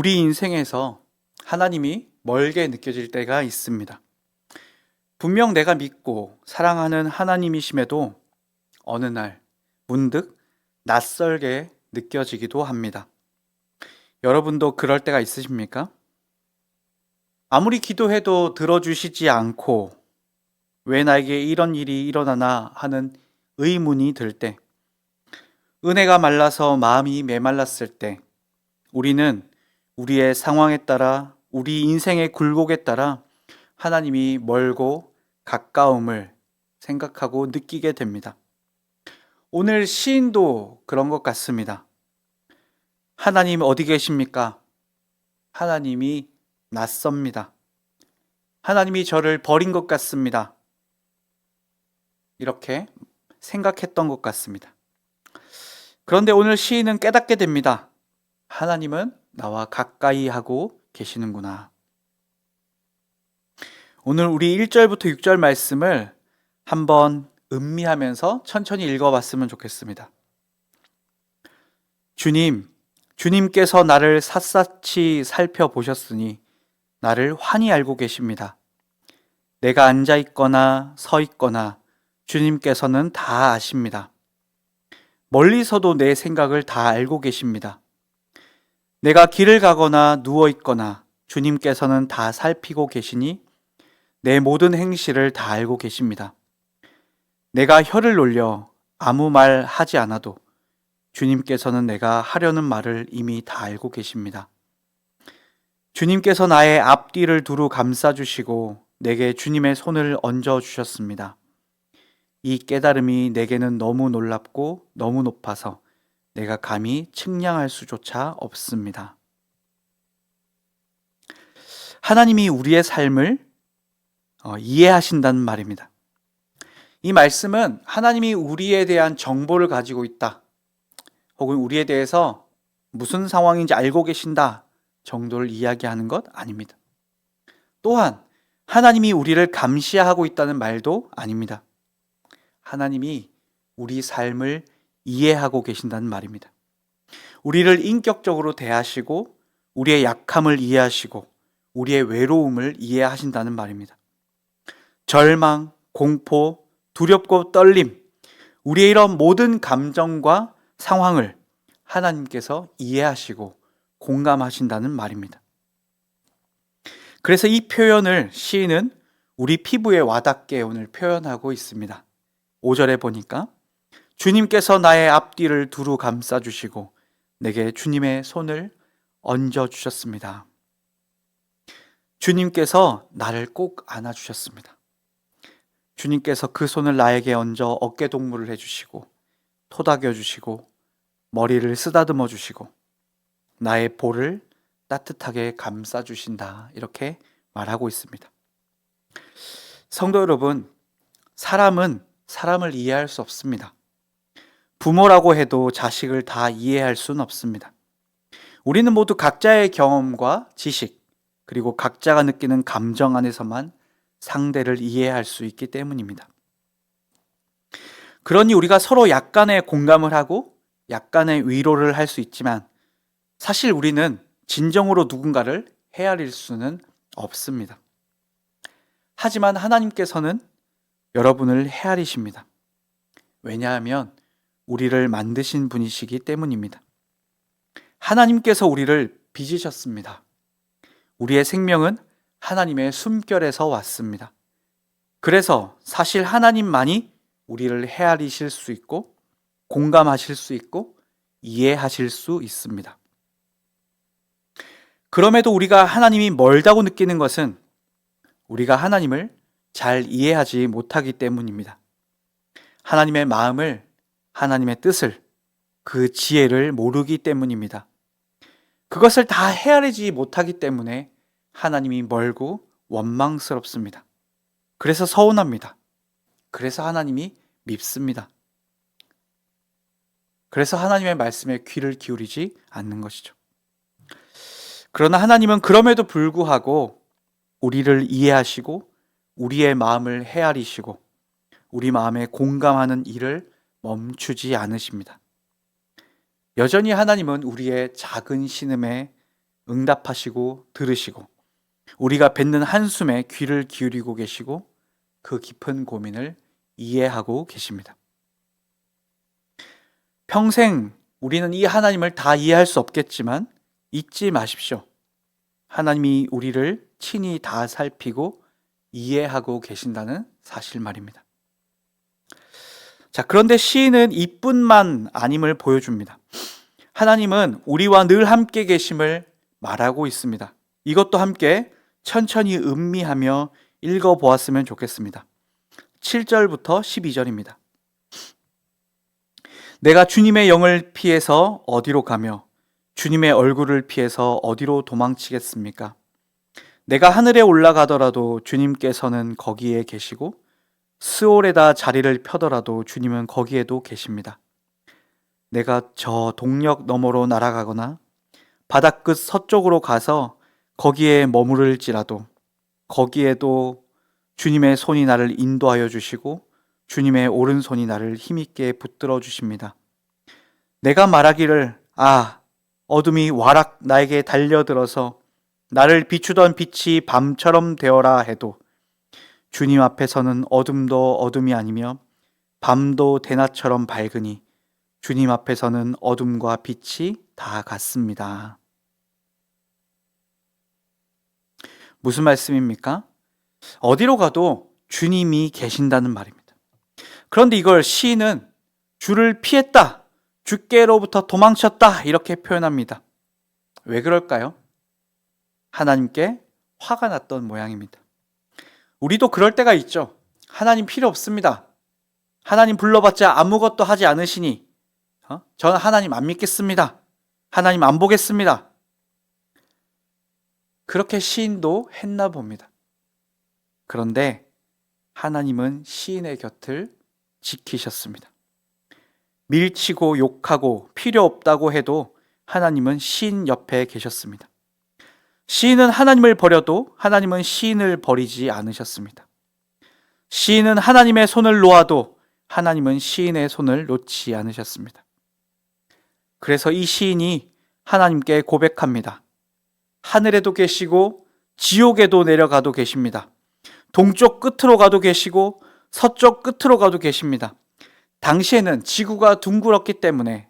우리 인생에서 하나님이 멀게 느껴질 때가 있습니다. 분명 내가 믿고 사랑하는 하나님이심에도 어느 날 문득 낯설게 느껴지기도 합니다. 여러분도 그럴 때가 있으십니까? 아무리 기도해도 들어주시지 않고 왜 나에게 이런 일이 일어나나 하는 의문이 들 때, 은혜가 말라서 마음이 메말랐을 때, 우리는 우리의 상황에 따라 우리 인생의 굴곡에 따라 하나님이 멀고 가까움을 생각하고 느끼게 됩니다. 오늘 시인도 그런 것 같습니다. 하나님 어디 계십니까? 하나님이 낯섭니다. 하나님이 저를 버린 것 같습니다. 이렇게 생각했던 것 같습니다. 그런데 오늘 시인은 깨닫게 됩니다. 하나님은 나와 가까이 하고 계시는구나. 오늘 우리 1절부터 6절 말씀을 한번 음미하면서 천천히 읽어봤으면 좋겠습니다. 주님, 주님께서 나를 샅샅이 살펴보셨으니 나를 환히 알고 계십니다. 내가 앉아 있거나 서 있거나 주님께서는 다 아십니다. 멀리서도 내 생각을 다 알고 계십니다. 내가 길을 가거나 누워 있거나 주님께서는 다 살피고 계시니 내 모든 행실을 다 알고 계십니다. 내가 혀를 놀려 아무 말 하지 않아도 주님께서는 내가 하려는 말을 이미 다 알고 계십니다. 주님께서 나의 앞뒤를 두루 감싸주시고 내게 주님의 손을 얹어 주셨습니다. 이 깨달음이 내게는 너무 놀랍고 너무 높아서 내가 감히 측량할 수조차 없습니다. 하나님이 우리의 삶을 어, 이해하신다는 말입니다. 이 말씀은 하나님이 우리에 대한 정보를 가지고 있다. 혹은 우리에 대해서 무슨 상황인지 알고 계신다 정도를 이야기하는 것 아닙니다. 또한 하나님이 우리를 감시하고 있다는 말도 아닙니다. 하나님이 우리 삶을 이해하고 계신다는 말입니다. 우리를 인격적으로 대하시고 우리의 약함을 이해하시고 우리의 외로움을 이해하신다는 말입니다. 절망, 공포, 두렵고 떨림, 우리의 이런 모든 감정과 상황을 하나님께서 이해하시고 공감하신다는 말입니다. 그래서 이 표현을 시인은 우리 피부에 와닿게 오늘 표현하고 있습니다. 5절에 보니까 주님께서 나의 앞뒤를 두루 감싸 주시고 내게 주님의 손을 얹어 주셨습니다. 주님께서 나를 꼭 안아 주셨습니다. 주님께서 그 손을 나에게 얹어 어깨 동무를 해 주시고 토닥여 주시고 머리를 쓰다듬어 주시고 나의 볼을 따뜻하게 감싸 주신다. 이렇게 말하고 있습니다. 성도 여러분, 사람은 사람을 이해할 수 없습니다. 부모라고 해도 자식을 다 이해할 수는 없습니다. 우리는 모두 각자의 경험과 지식, 그리고 각자가 느끼는 감정 안에서만 상대를 이해할 수 있기 때문입니다. 그러니 우리가 서로 약간의 공감을 하고 약간의 위로를 할 수 있지만 사실 우리는 진정으로 누군가를 헤아릴 수는 없습니다. 하지만 하나님께서는 여러분을 헤아리십니다. 왜냐하면 우리를 만드신 분이시기 때문입니다. 하나님께서 우리를 빚으셨습니다. 우리의 생명은 하나님의 숨결에서 왔습니다. 그래서 사실 하나님만이 우리를 헤아리실 수 있고 공감하실 수 있고 이해하실 수 있습니다. 그럼에도 우리가 하나님이 멀다고 느끼는 것은 우리가 하나님을 잘 이해하지 못하기 때문입니다. 하나님의 마음을, 하나님의 뜻을, 그 지혜를 모르기 때문입니다. 그것을 다 헤아리지 못하기 때문에 하나님이 멀고 원망스럽습니다. 그래서 서운합니다. 그래서 하나님이 밉습니다. 그래서 하나님의 말씀에 귀를 기울이지 않는 것이죠. 그러나 하나님은 그럼에도 불구하고 우리를 이해하시고 우리의 마음을 헤아리시고 우리 마음에 공감하는 일을 멈추지 않으십니다. 여전히 하나님은 우리의 작은 신음에 응답하시고 들으시고 우리가 뱉는 한숨에 귀를 기울이고 계시고 그 깊은 고민을 이해하고 계십니다. 평생 우리는 이 하나님을 다 이해할 수 없겠지만 잊지 마십시오. 하나님이 우리를 친히 다 살피고 이해하고 계신다는 사실 말입니다. 자, 그런데 시인은 이뿐만 아님을 보여줍니다. 하나님은 우리와 늘 함께 계심을 말하고 있습니다. 이것도 함께 천천히 음미하며 읽어 보았으면 좋겠습니다. 7절부터 12절입니다. 내가 주님의 영을 피해서 어디로 가며 주님의 얼굴을 피해서 어디로 도망치겠습니까? 내가 하늘에 올라가더라도 주님께서는 거기에 계시고 스올에다 자리를 펴더라도 주님은 거기에도 계십니다. 내가 저 동력 너머로 날아가거나 바닷끝 서쪽으로 가서 거기에 머무를지라도 거기에도 주님의 손이 나를 인도하여 주시고 주님의 오른손이 나를 힘있게 붙들어 주십니다. 내가 말하기를 아 어둠이 와락 나에게 달려들어서 나를 비추던 빛이 밤처럼 되어라 해도 주님 앞에서는 어둠도 어둠이 아니며 밤도 대낮처럼 밝으니 주님 앞에서는 어둠과 빛이 다 같습니다. 무슨 말씀입니까? 어디로 가도 주님이 계신다는 말입니다. 그런데 이걸 시인은 주를 피했다, 주께로부터 도망쳤다, 이렇게 표현합니다. 왜 그럴까요? 하나님께 화가 났던 모양입니다. 우리도 그럴 때가 있죠. 하나님 필요 없습니다. 하나님 불러봤자 아무것도 하지 않으시니, 어? 저는 하나님 안 믿겠습니다. 하나님 안 보겠습니다. 그렇게 시인도 했나 봅니다. 그런데 하나님은 시인의 곁을 지키셨습니다. 밀치고 욕하고 필요 없다고 해도 하나님은 시인 옆에 계셨습니다. 시인은 하나님을 버려도 하나님은 시인을 버리지 않으셨습니다. 시인은 하나님의 손을 놓아도 하나님은 시인의 손을 놓지 않으셨습니다. 그래서 이 시인이 하나님께 고백합니다. 하늘에도 계시고 지옥에도 내려가도 계십니다. 동쪽 끝으로 가도 계시고 서쪽 끝으로 가도 계십니다. 당시에는 지구가 둥글었기 때문에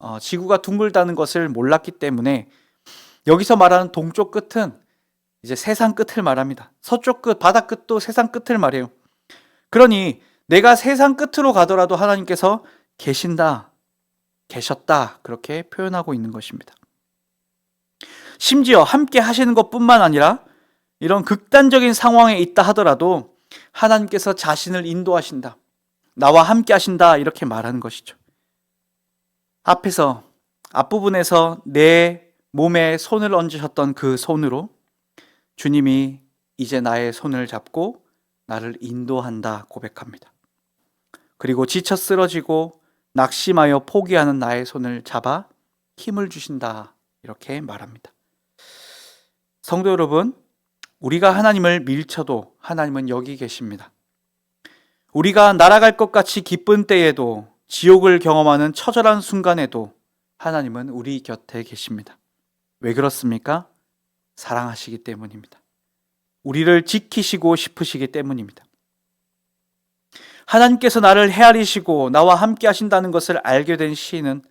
어, 지구가 둥글다는 것을 몰랐기 때문에 여기서 말하는 동쪽 끝은 이제 세상 끝을 말합니다. 서쪽 끝, 바다 끝도 세상 끝을 말해요. 그러니 내가 세상 끝으로 가더라도 하나님께서 계신다, 계셨다 그렇게 표현하고 있는 것입니다. 심지어 함께 하시는 것 뿐만 아니라 이런 극단적인 상황에 있다 하더라도 하나님께서 자신을 인도하신다. 나와 함께 하신다. 이렇게 말하는 것이죠. 앞에서, 앞부분에서 내 몸에 손을 얹으셨던 그 손으로 주님이 이제 나의 손을 잡고 나를 인도한다 고백합니다. 그리고 지쳐 쓰러지고 낙심하여 포기하는 나의 손을 잡아 힘을 주신다. 이렇게 말합니다. 성도 여러분, 우리가 하나님을 밀쳐도 하나님은 여기 계십니다. 우리가 날아갈 것 같이 기쁜 때에도 지옥을 경험하는 처절한 순간에도 하나님은 우리 곁에 계십니다. 왜 그렇습니까? 사랑하시기 때문입니다. 우리를 지키시고 싶으시기 때문입니다. 하나님께서 나를 헤아리시고 나와 함께 하신다는 것을 알게 된 시인은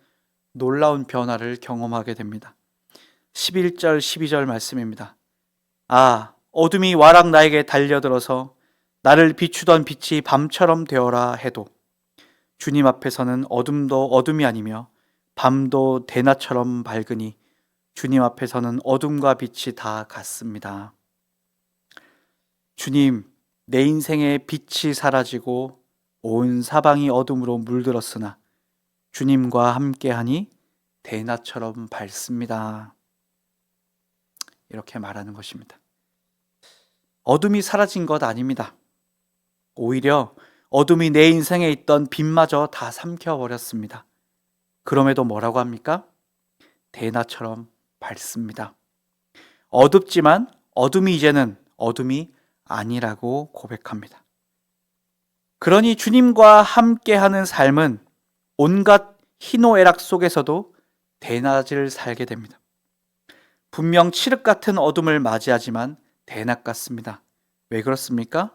놀라운 변화를 경험하게 됩니다. 11절, 12절 말씀입니다. 아, 어둠이 와락 나에게 달려들어서 나를 비추던 빛이 밤처럼 되어라 해도 주님 앞에서는 어둠도 어둠이 아니며 밤도 대낮처럼 밝으니 주님 앞에서는 어둠과 빛이 다 같습니다. 주님, 내 인생의 빛이 사라지고 온 사방이 어둠으로 물들었으나 주님과 함께하니 대낮처럼 밝습니다. 이렇게 말하는 것입니다. 어둠이 사라진 것 아닙니다. 오히려 어둠이 내 인생에 있던 빛마저 다 삼켜버렸습니다. 그럼에도 뭐라고 합니까? 대낮처럼 밝습니다. 어둡지만 어둠이 이제는 어둠이 아니라고 고백합니다. 그러니 주님과 함께하는 삶은 온갖 희노애락 속에서도 대낮을 살게 됩니다. 분명 칠흑 같은 어둠을 맞이하지만 대낮 같습니다. 왜 그렇습니까?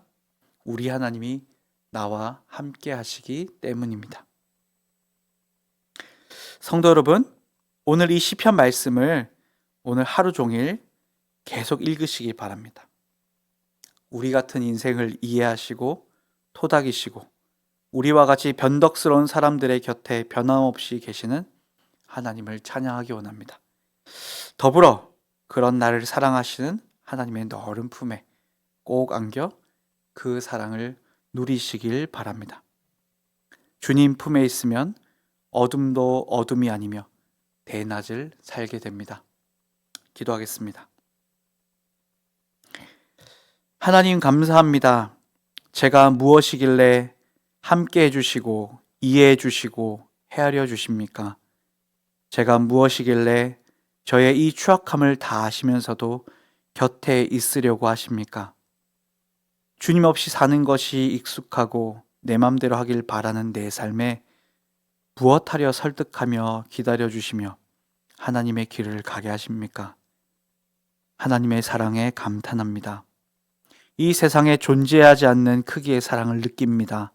우리 하나님이 나와 함께 하시기 때문입니다. 성도 여러분, 오늘 이 시편 말씀을 오늘 하루 종일 계속 읽으시기 바랍니다. 우리 같은 인생을 이해하시고 토닥이시고 우리와 같이 변덕스러운 사람들의 곁에 변함없이 계시는 하나님을 찬양하기 원합니다. 더불어 그런 나를 사랑하시는 하나님의 너른 품에 꼭 안겨 그 사랑을 누리시길 바랍니다. 주님 품에 있으면 어둠도 어둠이 아니며 대낮을 살게 됩니다. 기도하겠습니다. 하나님 감사합니다. 제가 무엇이길래 함께 해주시고 이해해 주시고 헤아려 주십니까? 제가 무엇이길래 저의 이 추악함을 다 아시면서도 곁에 있으려고 하십니까? 주님 없이 사는 것이 익숙하고 내 맘대로 하길 바라는 내 삶에 무엇하려 설득하며 기다려 주시며 하나님의 길을 가게 하십니까? 하나님의 사랑에 감탄합니다. 이 세상에 존재하지 않는 크기의 사랑을 느낍니다.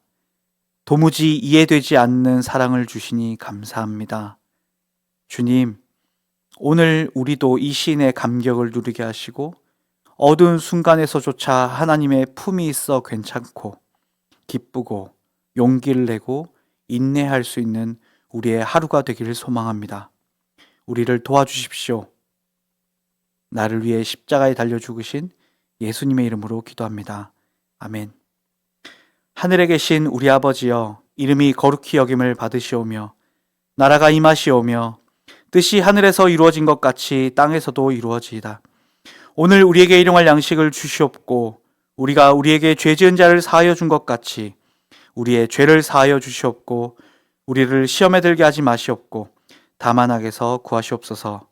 도무지 이해되지 않는 사랑을 주시니 감사합니다. 주님, 오늘 우리도 이 시인의 감격을 누리게 하시고 어두운 순간에서조차 하나님의 품이 있어 괜찮고 기쁘고 용기를 내고 인내할 수 있는 우리의 하루가 되기를 소망합니다. 우리를 도와주십시오. 나를 위해 십자가에 달려 죽으신 예수님의 이름으로 기도합니다. 아멘. 하늘에 계신 우리 아버지여, 이름이 거룩히 여김을 받으시오며, 나라가 임하시오며, 뜻이 하늘에서 이루어진 것 같이 땅에서도 이루어지이다. 오늘 우리에게 일용할 양식을 주시옵고, 우리가 우리에게 죄 지은 자를 사하여 준 것 같이, 우리의 죄를 사하여 주시옵고, 우리를 시험에 들게 하지 마시옵고, 다만 악에서 구하시옵소서.